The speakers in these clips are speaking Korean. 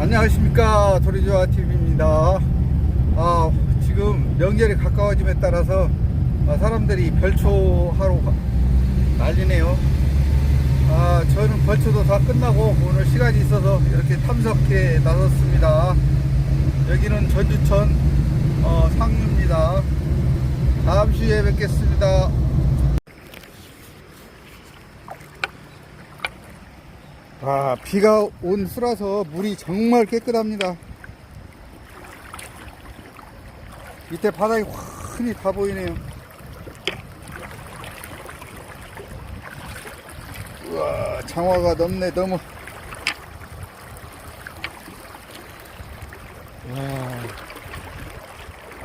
안녕하십니까 도리조아 TV입니다. 아 지금 명절이 가까워짐에 따라서 아, 사람들이 별초 하러 가- 난리네요. 아 저는 벌초도 다 끝나고 오늘 시간이 있어서 이렇게 탐석해 나섰습니다. 여기는 전주천 어, 상류입니다. 다음 주에 뵙겠습니다. 아, 비가 온 수라서 물이 정말 깨끗합니다. 밑에 바닥이 환히 다 보이네요. 우와, 장화가 넘네, 너무. 와,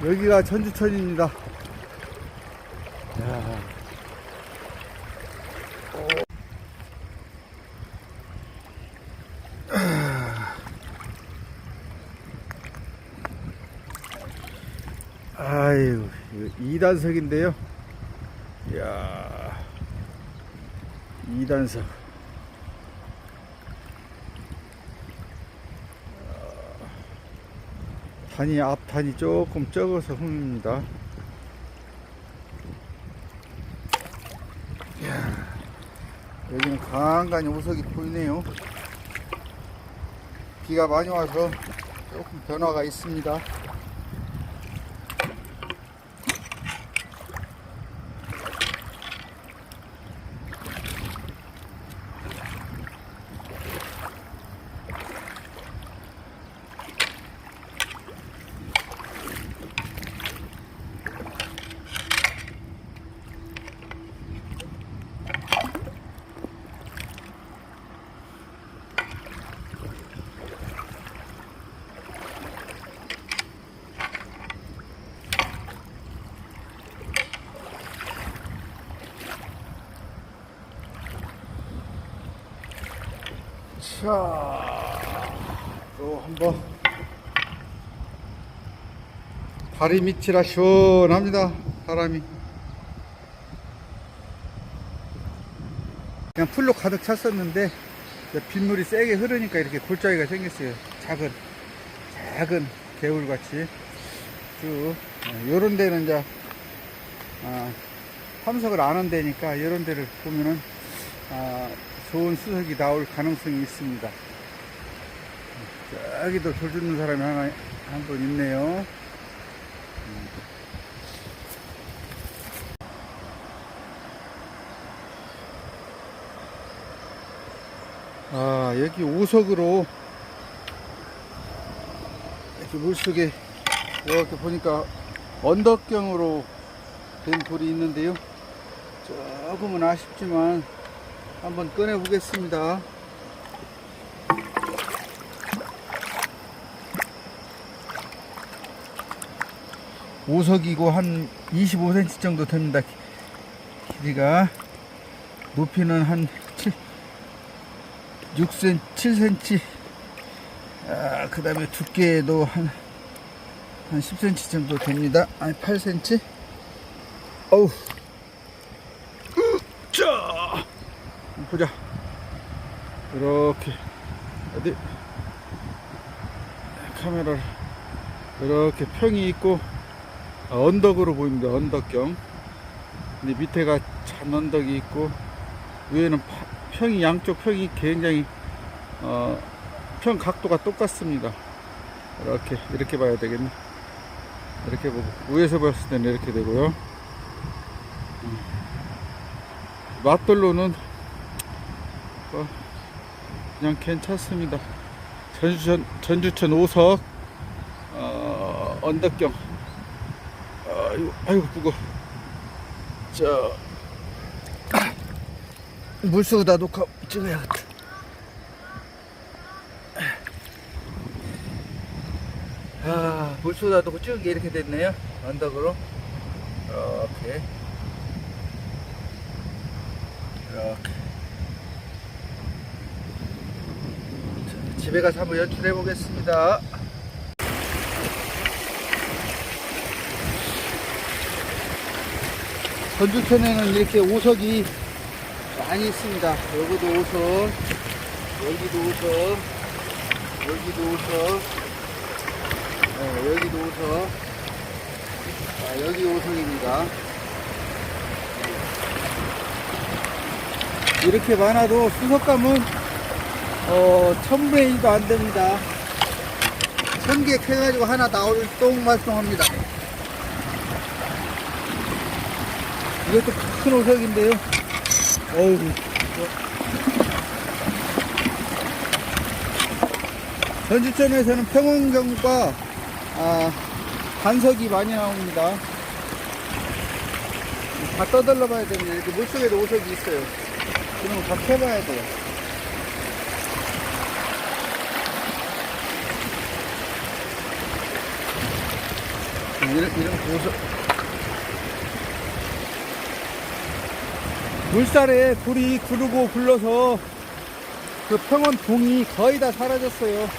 여기가 전주천입니다. 아유, 2단석인데요. 이야, 2단석. 단이, 앞 단이 조금 적어서 흠입니다. 여기는 간간히 우석이 보이네요. 비가 많이 와서 조금 변화가 있습니다. 자, 또 한번 발이 밑이라 시원합니다. 바람이. 그냥 풀로 가득 찼었는데 빗물이 세게 흐르니까 이렇게 골짜기가 생겼어요. 작은 작은 개울같이 쭉 어, 요런 데는 이제 아, 탐석을 안 한 데니까 이런 데를 보면은 아, 좋은 수석이 나올 가능성이 있습니다. 저기도 돌 줍는 사람이 하나 한 분 있네요. 아 여기 오석으로 이렇게 물속에 이렇게 보니까 언덕경으로 된 돌이 있는데요. 조금은 아쉽지만 한번 꺼내 보겠습니다. 오석이고 한 25cm 정도 됩니다. 길이가 높이는 한 7, 6cm, 7cm. 아, 그 다음에 두께도 한, 한 10cm 정도 됩니다. 아니, 8cm. 어우. 자! 보자. 이렇게 어디 카메라를 이렇게 평이 있고 아, 언덕으로 보입니다. 언덕경. 근데 밑에가 잔 언덕이 있고 위에는 파- 평이 양쪽 평이 굉장히 어, 평 각도가 똑같습니다. 이렇게 이렇게 봐야 되겠네. 이렇게 보고 위에서 봤을 때는 이렇게 되고요. 맛돌로는 어, 그냥 괜찮습니다. 전주천 전주천 오석 어, 언덕경 아이고 아이고 무거. 자 물속에다 놓고 찍어야겠다. 아 물속에다 놓고 게 이렇게 됐네요. 언덕으로 이렇게. 이렇게 집에 가서 한번 연출해 보겠습니다 전주천에는 이렇게 오석이 많이 있습니다 여기도 오석 여기도 오석 여기도 오석. 네, 여기도 오석. 자, 여기 오석입니다. 이렇게 많아도 수석감은 어, 천분의 일도 안 됩니다. 천개 캐가지고 하나 나올 똥말똥합니다. 이것도 큰 오석인데요. 어우. 전주천에서는 평원경과 아, 반석이 많이 나옵니다. 다 떠들러 봐야 됩니다. 이렇게 물속에도 오석이 있어요. 거다 캐봐야 돼요. 이런, 이런 보석. 물살에 불이 구르고 굴러서 그 평원 봉이 거의 다 사라졌어요.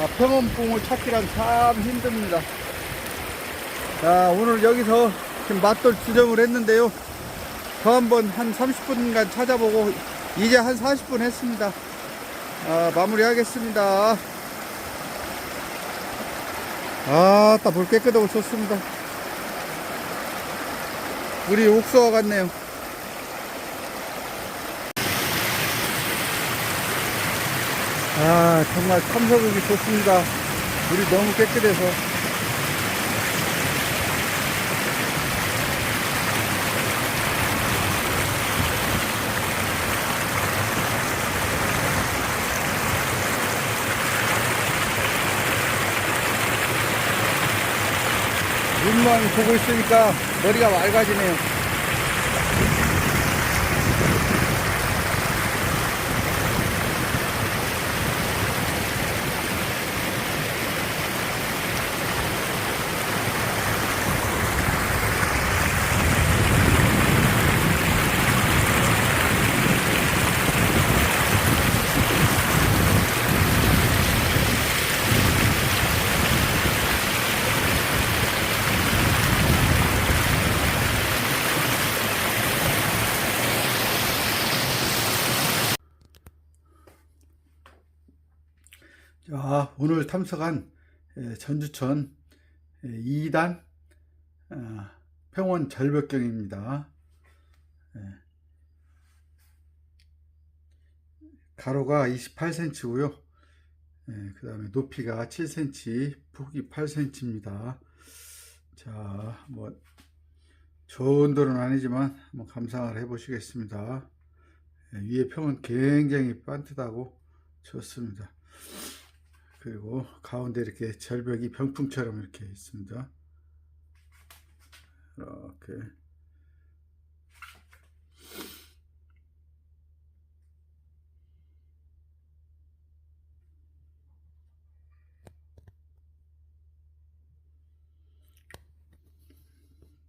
아, 평원 봉을 찾기란 참 힘듭니다. 자, 오늘 여기서 지금 맛돌 지정을 했는데요. 더 한번 한 30분간 찾아보고 이제 한 40분 했습니다. 아, 마무리하겠습니다. 아, 따 물 깨끗하고 좋습니다. 물이 옥수와 같네요. 아, 정말 탐사보기 좋습니다. 물이 너무 깨끗해서. 물만 보고 있으니까 머리가 맑아지네요. 자, 오늘 탐색한 에, 전주천 2단 어, 평원 절벽경입니다. 예. 가로가 28cm고요. 그 다음에 높이가 7cm, 폭이 8cm입니다. 자, 뭐 좋은 돌은 아니지만 한번 감상을 해보시겠습니다. 예, 위에 평은 굉장히 반듯하고 좋습니다. 그리고 가운데 이렇게 절벽이 병풍처럼 이렇게 있습니다. 이렇게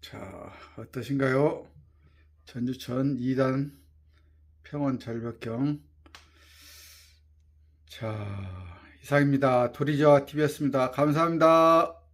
자 어떠신가요? 전주천 2단 평원 절벽경 자 이상입니다. 도리저 TV였습니다. 감사합니다.